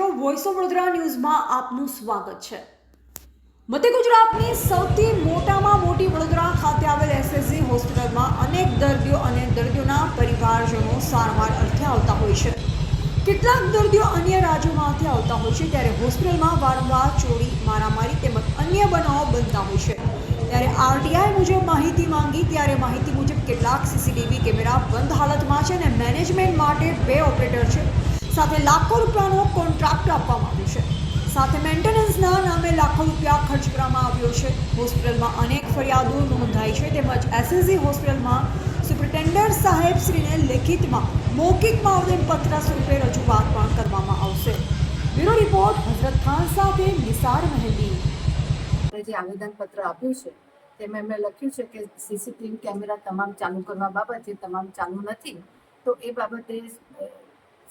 Voice of Vadodara ન્યૂઝમાં આપનું સ્વાગત છે. મધ્ય ગુજરાતની સૌથી મોટામાં મોટી વડોદરા ખાતે આવેલ એસએસજી હોસ્પિટલમાં અનેક દર્દીઓ અને દર્દીઓના પરિવારજનો સારવાર અર્થે આવતા હોય છે. કેટલાક દર્દીઓ અન્ય રાજ્યોમાંથી આવતા હોય છે, ત્યારે હોસ્પિટલમાં વારંવાર ચોરી, મારામારી તેમજ અન્ય બનાવો બનતા હોય છે. ત્યારે આરટીઆઈ મુજબ માહિતી માંગી, ત્યારે માહિતી મુજબ કેટલાક સીસીટીવી કેમેરા બંધ હાલતમાં છે અને મેનેજમેન્ટ માટે બે ઓપરેટર છે. સાથે લાખો રૂપિયાનો કોન્ટ્રાક્ટ આપવામાં આવ્યો છે. સાથે મેન્ટેનન્સના નામે લાખો રૂપિયા ખર્ચ કરવામાં આવ્યો છે. હોસ્પિટલમાં અનેક ફરિયાદો નોંધાઈ છે તેમજ એસએસજી હોસ્પિટલમાં સુપ્રિન્ટેન્ડન્ટ સાહેબશ્રીને લેખિતમાં મૌખિક આવેદનપત્ર સ્વરૂપે રજૂઆત પણ કરવામાં આવશે. બ્યુરો રિપોર્ટ હઝરત ખાન સાથે નિસાર મહેંદી. જે આવેદનપત્ર આપ્યું છે, તેમાં એમણે લખ્યું છે કે સીસીટીવી કેમેરા તમામ ચાલુ કરવા બાબતે તમામ ચાલુ નથી. તો એ બાબતે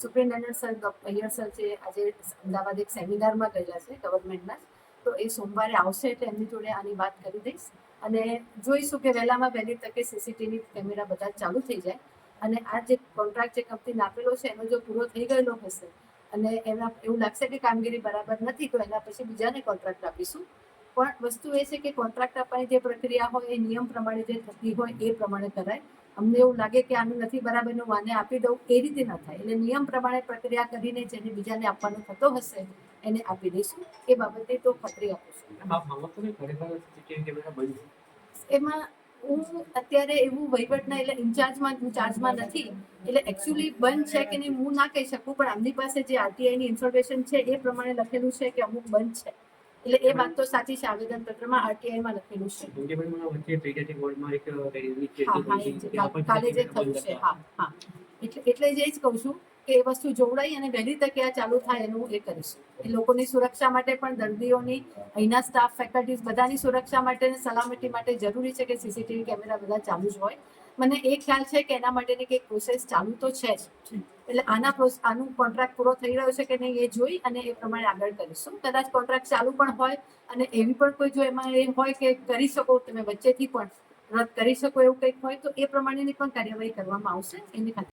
સુપ્રિન્ટેન્ડન્ટ સર અય્યર સર જે આજે અમદાવાદ એક સેમિનારમાં ગયેલા છે ગવર્મેન્ટના તો એ સોમવારે આવશે એટલે એમની જોડે આની વાત કરી દઈશ. અને જોઈશું કે વહેલામાં વહેલી તકે સીસીટીવી કેમેરા બધા ચાલુ થઈ જાય. અને આ જે કોન્ટ્રાક્ટ જે કંપનીને આપેલો છે, એનો જો પૂરો થઈ ગયેલો હશે અને એના એવું લાગશે કે કામગીરી બરાબર નથી, તો એના પછી બીજાને કોન્ટ્રાક્ટ આપીશું. પણ વસ્તુ એ છે કે કોન્ટ્રાક્ટ આપવાની જે પ્રક્રિયા હોય એ નિયમ પ્રમાણે જે થતી હોય એ પ્રમાણે કરાય. અમને એવું લાગે કે આનું નથી બરાબરનું માને આપી દઉં એ રીતે ન થાય. એટલે નિયમ પ્રમાણે પ્રક્રિયા કરીને જેને બીજાને આપવાનો થતો હશે એને આપી દઈશું. એ બાબતે તો ખતરી આપું છું. આપ માનો છો કે ખરેખર સીસીટીવી કેમેરા બંધ છે? એમાં હું અત્યારે એવું વહીવટના એટલે ઇન્ચાર્જમાં હું ચાર્જમાં નથી. એટલે એકચ્યુઅલી બંધ છે કે નહીં હું ના કહી શકું. પણ આમની પાસે જે આરટીઆઈની ઇન્ફોર્મેશન છે એ પ્રમાણે લખેલું છે કે અમુક બંધ છે. એટલે એ વાત તો સાચી છે આવેદન પત્રમાં આરટીઆઈમાં લખેલું છે. કાલ- કાલે જે થયું છે હા હા. એટલે એટલે જ એ જ કહું છું કે એ વસ્તુ જોવડાઈ અને વહેલી તકે આ ચાલુ થાય એનું એ કરીશું. એ લોકોની સુરક્ષા માટે પણ દર્દીઓની અહીંના સ્ટાફ ફેકલ્ટીઝ બધાની સુરક્ષા માટે અને સલામતી માટે જરૂરી છે કે સીસીટીવી કેમેરા બધા ચાલુ જ હોય. મને એ ખ્યાલ છે કે એના માટેની કંઈક પ્રોસેસ ચાલુ તો છે જ. એટલે આના આનું કોન્ટ્રાક્ટ પૂરો થઈ રહ્યો છે કે નહીં એ જોઈ અને એ પ્રમાણે આગળ કરીશું. કદાચ કોન્ટ્રાક્ટ ચાલુ પણ હોય અને એવી પણ કોઈ જો એમાં એ હોય કે કરી શકો, તમે વચ્ચેથી પણ રદ કરી શકો એવું કંઈક હોય તો એ પ્રમાણેની પણ કાર્યવાહી કરવામાં આવશે એની